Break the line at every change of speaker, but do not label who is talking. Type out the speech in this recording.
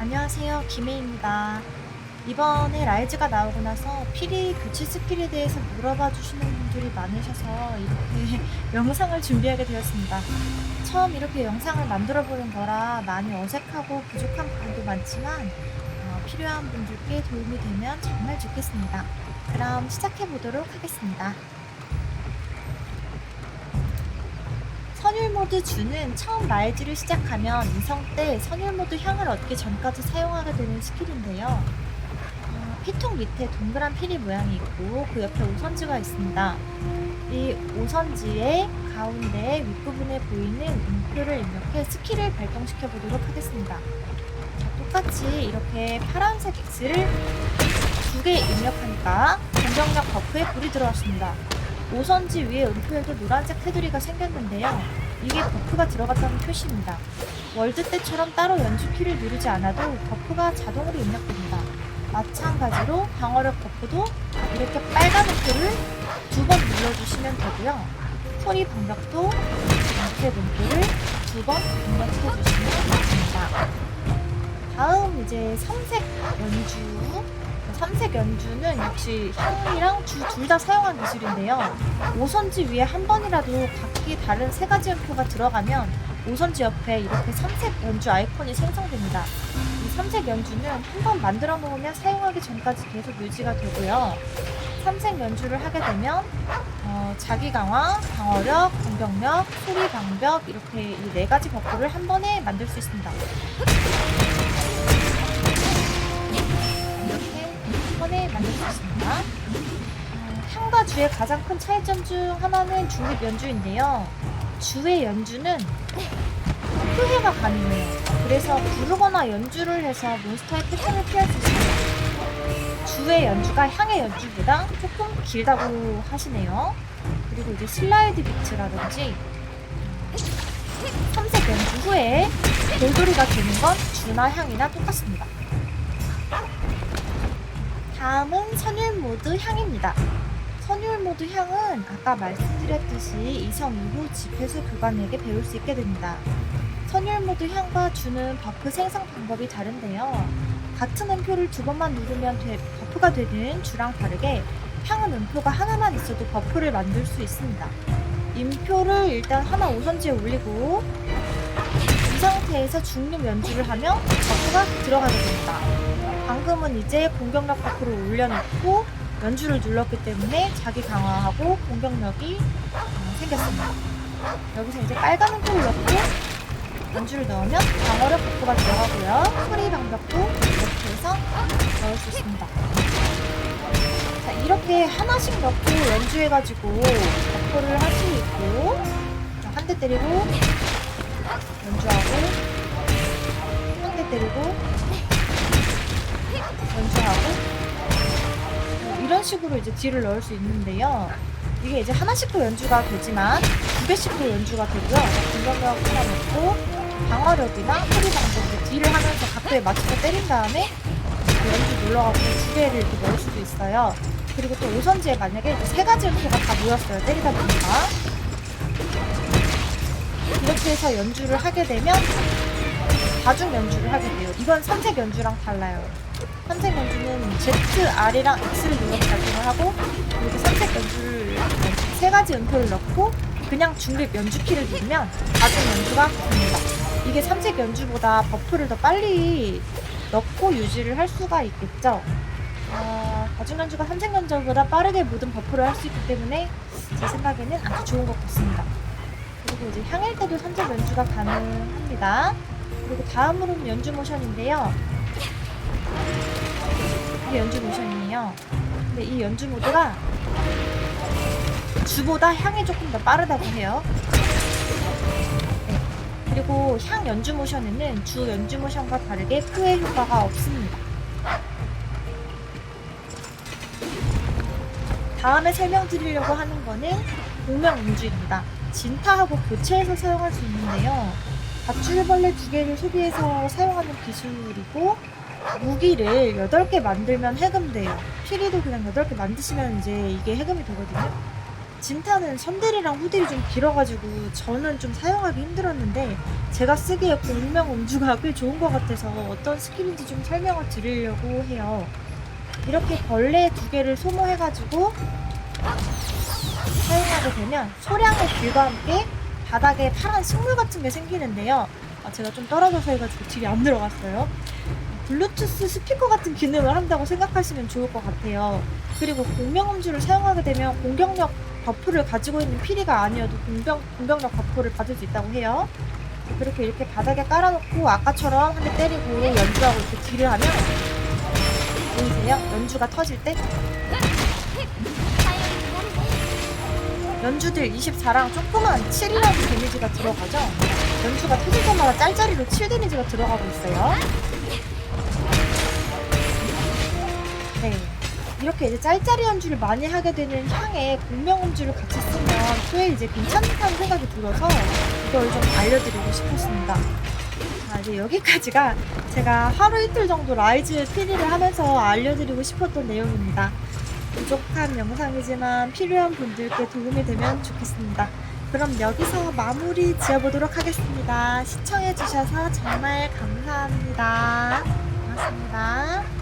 안녕하세요. 김혜입니다. 이번에 라이즈가 나오고 나서 피리 교체 스킬에 대해서 물어봐 주시는 분들이 많으셔서 이렇게 영상을 준비하게 되었습니다. 처음 이렇게 영상을 만들어 보는 거라 많이 어색하고 부족한 부분도 많지만 어, 필요한 분들께 도움이 되면 정말 좋겠습니다. 그럼 시작해 보도록 하겠습니다. 선율 모드 주는 처음 라이즈를 시작하면 이성 때 선율 모드 향을 얻기 전까지 사용하게 되는 스킬인데요. 어, 피통 밑에 동그란 피리 모양이 있고 그 옆에 오선지가 있습니다. 이 오선지의 가운데 윗부분에 보이는 음표를 입력해 스킬을 발동시켜 보도록 하겠습니다. 자, 똑같이 이렇게 파란색 X를 두 개 입력하니까 공격력 버프에 불이 들어왔습니다. 오선지 위에 음표에도 노란색 테두리가 생겼는데요. 이게 버프가 들어갔다는 표시입니다. 월드 때처럼 따로 연주 키를 누르지 않아도 버프가 자동으로 입력됩니다. 마찬가지로 방어력 버프도 이렇게 빨간 음표를 두 번 눌러주시면 되고요. 소리 방벽도 이렇게 음표를 두번 입력해 주시면 됩니다. 다음 이제 삼색 연주 삼색 연주는 역시 향이랑 주 둘 다 사용한 기술인데요. 오선지 위에 한 번이라도 각기 다른 세 가지 음표가 들어가면 오선지 옆에 이렇게 삼색 연주 아이콘이 생성됩니다. 이 삼색 연주는 한 번 만들어 놓으면 사용하기 전까지 계속 유지가 되고요. 삼색 연주를 하게 되면 어, 자기 강화, 방어력, 공격력, 소리 방벽 이렇게 이 네 가지 버프를 한 번에 만들 수 있습니다. 향과 주의 가장 큰 차이점 중 하나는 중립 연주인데요. 주의 연주는 후회가 가능해요. 그래서 부르거나 연주를 해서 몬스터의 패턴을 피할 수 있습니다. 주의 연주가 향의 연주보다 조금 길다고 하시네요. 그리고 이제 슬라이드 비트라든지 삼색 연주 후에 돌돌이가 되는 건 주나 향이나 똑같습니다. 다음은 선율 모드 향입니다. 선율 모드 향은 아까 말씀드렸듯이 이성 이후 집회수 교관에게 배울 수 있게 됩니다. 선율 모드 향과 주는 버프 생성 방법이 다른데요. 같은 음표를 두 번만 누르면 돼- 버프가 되는 주랑 다르게 향은 음표가 하나만 있어도 버프를 만들 수 있습니다. 인표를 일단 하나 오선지에 올리고 이 상태에서 중립 연주를 하면 버프가 들어가게 됩니다. 방금은 이제 공격력 버프를 올려놓고 연주를 눌렀기 때문에 자기 강화하고 공격력이 어, 생겼습니다. 여기서 이제 빨간 음표를 넣고 연주를 넣으면 방어력 버프가 들어가고요. 소리 방벽도 이렇게 해서 넣을 수 있습니다. 자, 이렇게 하나씩 넣고 연주해가지고 버프를 할 수 있고 한 대 때리고 연주하고 한 대 때리고 연주하고 뭐 이런 식으로 이제 딜을 넣을 수 있는데요. 이게 이제 하나씩도 연주가 되지만 두 개씩도 연주가 되고요. 공격력 하나 넣고 방어력이나 소리 방법 딜을 하면서 각도에 맞춰서 때린 다음에 그 연주 눌러갖고 두 개를 이렇게 넣을 수도 있어요. 그리고 또 오선지에 만약에 세 가지 음표가 다 모였어요. 때리다 보니까 이렇게 해서 연주를 하게 되면 다중 연주를 하게 돼요. 이건 선색 연주랑 달라요. 선색 연주는 Z, R이랑 X를 눌러서 발동을 하고 이렇게 선색 연주를 세 가지 음표를 넣고 그냥 중립 연주 키를 누르면 다중 연주가 됩니다. 이게 삼색 연주보다 버프를 더 빨리 넣고 유지를 할 수가 있겠죠. 어, 다중 연주가 삼색 연주보다 빠르게 모든 버프를 할 수 있기 때문에 제 생각에는 아주 좋은 것 같습니다. 그리고 이제 향일 때도 삼색 연주가 가능합니다. 그리고 다음으로는 연주 모션인데요. 이게 연주 모션이에요. 근데 이 연주 모드가 주보다 향이 조금 더 빠르다고 해요. 네. 그리고 향 연주 모션에는 주 연주 모션과 다르게 후회 효과가 없습니다. 다음에 설명드리려고 하는 거는 공명 음주입니다. 진타하고 교체해서 사용할 수 있는데요. 밧줄벌레 두 개를 소비해서 사용하는 기술이고 무기를 8개 만들면 해금돼요. 피리도 그냥 8개 만드시면 이제 이게 해금이 되거든요. 진타는 선들이랑 후들이 좀 길어가지고 저는 좀 사용하기 힘들었는데 제가 쓰기에 공명 음주가 꽤 좋은 것 같아서 어떤 스킬인지 좀 설명을 드리려고 해요. 이렇게 벌레 두 개를 소모해가지고 사용하게 되면 소량의 딜과 함께 바닥에 파란 식물 같은 게 생기는데요. 아, 제가 좀 떨어져서 해가지고 딜이 안 들어갔어요. 블루투스 스피커 같은 기능을 한다고 생각하시면 좋을 것 같아요. 그리고 공명 음주를 사용하게 되면 공격력 버프를 가지고 있는 피리가 아니어도 공병, 공격력 버프를 받을 수 있다고 해요. 그렇게 이렇게 바닥에 깔아놓고 아까처럼 한 대 때리고 연주하고 이렇게 딜을 하면 보이세요? 연주가 터질 때 연주들 24랑 조그만 7이라는 데미지가 들어가죠. 연주가 터질 때마다 짤짤이로 7 데미지가 들어가고 있어요. 네. 이렇게 이제 짤짤이 연주를 많이 하게 되는 향에 공명 음주를 같이 쓰면 꽤 이제 괜찮다는 생각이 들어서 이걸 좀 알려드리고 싶었습니다. 자, 이제 여기까지가 제가 하루 이틀 정도 라이즈 피리를 하면서 알려드리고 싶었던 내용입니다. 부족한 영상이지만 필요한 분들께 도움이 되면 좋겠습니다. 그럼 여기서 마무리 지어보도록 하겠습니다. 시청해주셔서 정말 감사합니다. 고맙습니다.